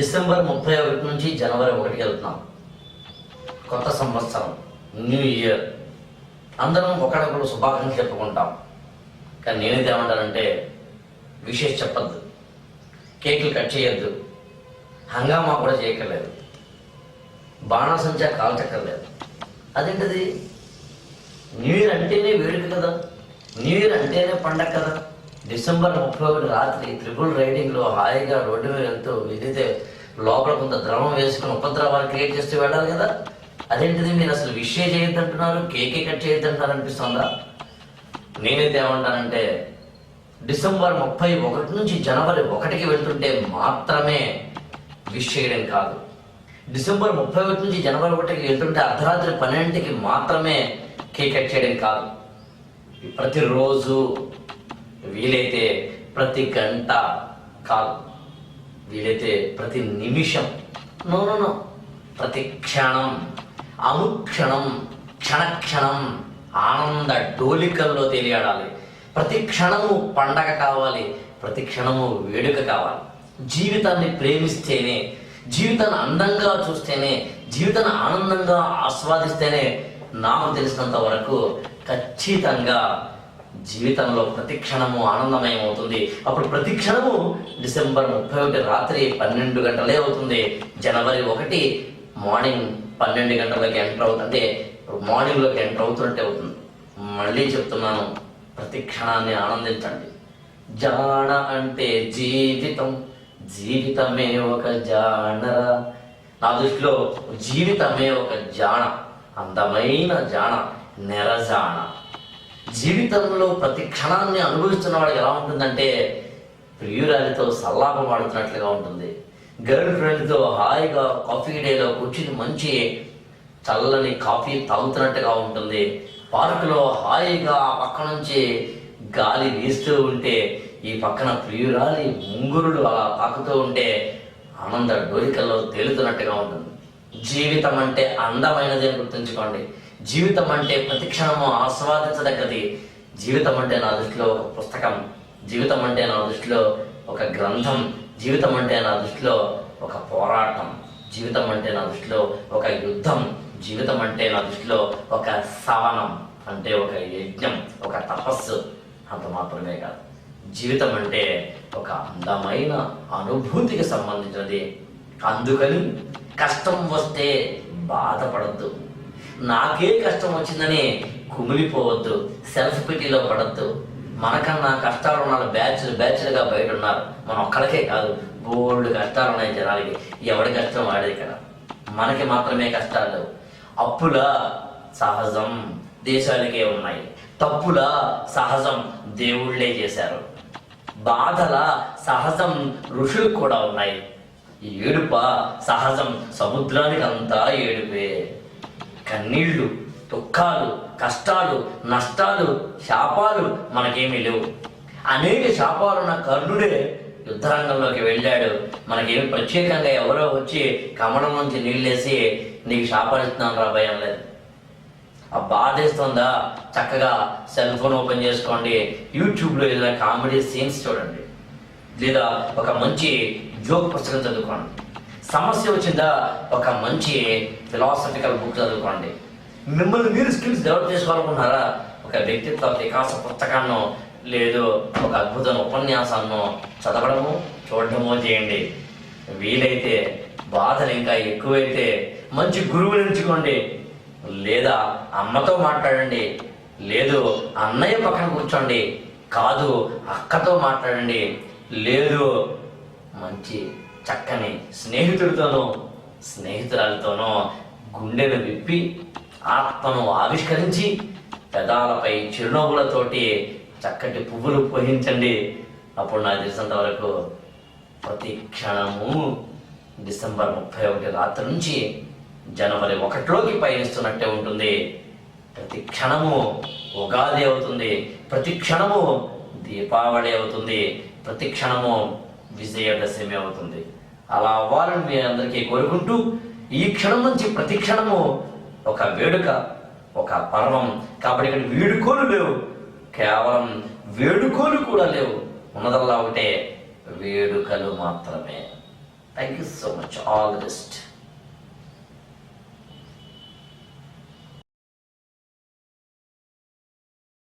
December ముప్పై ఒకటి నుంచి జనవరి ఒకటికి వెళ్తున్నాం. కొత్త సంవత్సరం న్యూ ఇయర్. అందరం ఒకరికొకరు శుభాకాంక్షలు చెప్పుకుంటాం. కానీ నేనేది ఏమంటానంటే విషేష్ చెప్పద్దు. కేకులు కట్ చేయొద్దు. హంగామా కూడా చేయక్కర్లేదు. బాణాసంచా కాల్చక్కర్లేదు. అదేంటిది? న్యూ ఇయర్ అంటేనే వేడుక కదా? న్యూ ఇయర్ అంటేనే పండగ కదా? డిసెంబర్ ముప్పై ఒకటి రాత్రి త్రిపుల్ రైడింగ్లో హాయిగా రోడ్డు మీద వెళ్తూ ఏదైతే లోపల కొంత ద్రవం వేసుకుని ఉపద్రవాలు క్రియేట్ చేస్తూ వెళ్ళాలి కదా? అదేంటిది మీరు అసలు విషయ చేయొద్దంటున్నారు? కేకే కట్ చేయొద్దంటున్నారు అనిపిస్తుందా? నేనైతే ఏమంటానంటే డిసెంబర్ ముప్పై ఒకటి నుంచి జనవరి ఒకటికి వెళ్తుంటే మాత్రమే విష్ చేయడం కాదు. డిసెంబర్ ముప్పై ఒకటి నుంచి జనవరి ఒకటికి వెళ్తుంటే అర్ధరాత్రి పన్నెండింటికి మాత్రమే కేక్ కట్ చేయడం కాదు. ప్రతిరోజు వీలైతే ప్రతి గంట కాదు వీలైతే ప్రతి నిమిషం నో నో నో ప్రతి క్షణం అనుక్షణం క్షణక్షణం ఆనంద డోలికల్లో తెలియడాలి. ప్రతి క్షణము పండగ కావాలి ప్రతి క్షణము వేడుక కావాలి. జీవితాన్ని ప్రేమిస్తేనే జీవితాన్ని అందంగా చూస్తేనే జీవితాన్ని ఆనందంగా ఆస్వాదిస్తేనే నాకు తెలిసినంత వరకు ఖచ్చితంగా జీవితంలో ప్రతి క్షణము ఆనందమయం అవుతుంది అప్పుడు ప్రతి క్షణము డిసెంబర్ ముప్పై ఒకటి రాత్రి పన్నెండు గంటలే అవుతుంది. జనవరి ఒకటి మార్నింగ్ పన్నెండు గంటలకి ఎంటర్ అవుతుంటే మార్నింగ్లోకి ఎంటర్ అవుతున్నట్టే అవుతుంది. మళ్ళీ చెప్తున్నాను ప్రతి క్షణాన్ని ఆనందించండి. జాణ అంటే జీవితం. జీవితమే ఒక జానరా. నా దృష్టిలో జీవితమే ఒక జాణ అందమైన జాణ నెరజాణ జీవితంలో ప్రతి క్షణాన్ని అనుభవిస్తున్న వాడికి ఎలా ఉంటుందంటే ప్రియురాలితో సల్లాపం ఆడుతున్నట్లుగా ఉంటుంది. గర్ల్ ఫ్రెండ్తో హాయిగా కాఫీ డేలో కూర్చుని మంచి చల్లని కాఫీ తాగుతున్నట్టుగా ఉంటుంది. పార్కులో హాయిగా ఆ పక్క నుంచి గాలి వీస్తూ ఉంటే ఈ పక్కన ప్రియురాలి ముంగురులు అలా తాకుతూ ఉంటే ఆనంద డోరికల్లో తేలుతున్నట్టుగా ఉంటుంది. జీవితం అంటే అందమైనది అని గుర్తుంచుకోండి. జీవితం అంటే ప్రతి క్షణము ఆస్వాదించదగ్గది. జీవితం అంటే నా దృష్టిలో ఒక పుస్తకం. జీవితం అంటే నా దృష్టిలో ఒక గ్రంథం. జీవితం అంటే నా దృష్టిలో ఒక పోరాటం. జీవితం అంటే నా దృష్టిలో ఒక యుద్ధం. జీవితం అంటే నా దృష్టిలో ఒక సవనం. అంటే ఒక యజ్ఞం ఒక తపస్సు. అంత మాత్రమే కాదు. జీవితం అంటే ఒక అందమైన అనుభూతికి సంబంధించినది. అందుకని కష్టం వస్తే బాధపడద్దు. నాకే కష్టం వచ్చిందని కుమిలిపోవద్దు సెల్ఫ్ పిటీలో పడద్దు. మనకన్నా కష్టాలు ఉన్న బ్యాచ్లు బ్యాచ్లుగా బయట ఉన్నారు మన ఒక్కడికే కాదు బోల్డ్ కష్టాలు ఉన్నాయి జనాలకి. ఎవడి కష్టం వాడేది కదా మనకి మాత్రమే కష్టాలు అప్పుల సహజం దేశాలకే ఉన్నాయి. తప్పుల సహజం దేవుళ్ళే చేశారు. బాధల సహజం ఋషులకు కూడా ఉన్నాయి. ఏడుప సహజం సముద్రానికి అంతా ఏడుపే. కన్నీళ్ళు దుఃఖాలు కష్టాలు నష్టాలు శాపాలు మనకేమీ లేవు. అనేక శాపాలున్న కర్ణుడే యుద్ధరంగంలోకి వెళ్ళాడు. మనకేమి ప్రత్యేకంగా ఎవరో వచ్చి కమలం నుంచి నీళ్ళేసి నీకు శాపాలు ఇస్తున్నాను రా భయం లేదు. ఆ బాధేస్తుందా చక్కగా సెల్ ఫోన్ ఓపెన్ చేసుకోండి. యూట్యూబ్లో ఏదైనా కామెడీ సీన్స్ చూడండి. లేదా ఒక మంచి జోక్ పుస్తకం చదువుకోండి. సమస్య వచ్చిందా? ఒక మంచి ఫిలాసఫికల్ బుక్ చదువుకోండి. మిమ్మల్ని మీరు స్కిల్స్ డెవలప్ చేసుకోవాలనుకుంటున్నారా? ఒక వ్యక్తిత్వ వికాస పుస్తకాన్నో లేదు ఒక అద్భుతమైన ఉపన్యాసాన్నో చదవడము చూడటమో చేయండి. వీలైతే బాధలు ఇంకా ఎక్కువైతే మంచి గురువుని ఎంచుకోండి. లేదా అమ్మతో మాట్లాడండి. లేదు అన్నయ్య పక్కన కూర్చోండి. కాదు అక్కతో మాట్లాడండి. లేదు మంచి చక్కని స్నేహితుడితోనో స్నేహితురాలతోనో గుండెను విప్పి ఆత్మను ఆవిష్కరించి పెదాలపై చిరునవ్వులతోటి చక్కటి పువ్వులు పోహించండి. అప్పుడు నాకు తెలిసినంత వరకు ప్రతి క్షణము డిసెంబర్ ముప్పై ఒకటి రాత్రి నుంచి జనవరి ఒకటిలోకి పయనిస్తున్నట్టే ఉంటుంది. ప్రతి క్షణము ఉగాది అవుతుంది. ప్రతి క్షణము దీపావళి అవుతుంది. ప్రతి క్షణము విజయదశమి అవుతుంది. అలా అవ్వాలని మీ అందరికీ కోరుకుంటూ ఈ క్షణం నుంచి ప్రతి క్షణము ఒక వేడుక ఒక పర్వం. కాబట్టి ఇక్కడ వేడుకోలు లేవు. కేవలం వేడుకోలు కూడా లేవు. ఉన్నదల్లా ఒకటే వేడుకలు మాత్రమే. Thank you so much all the best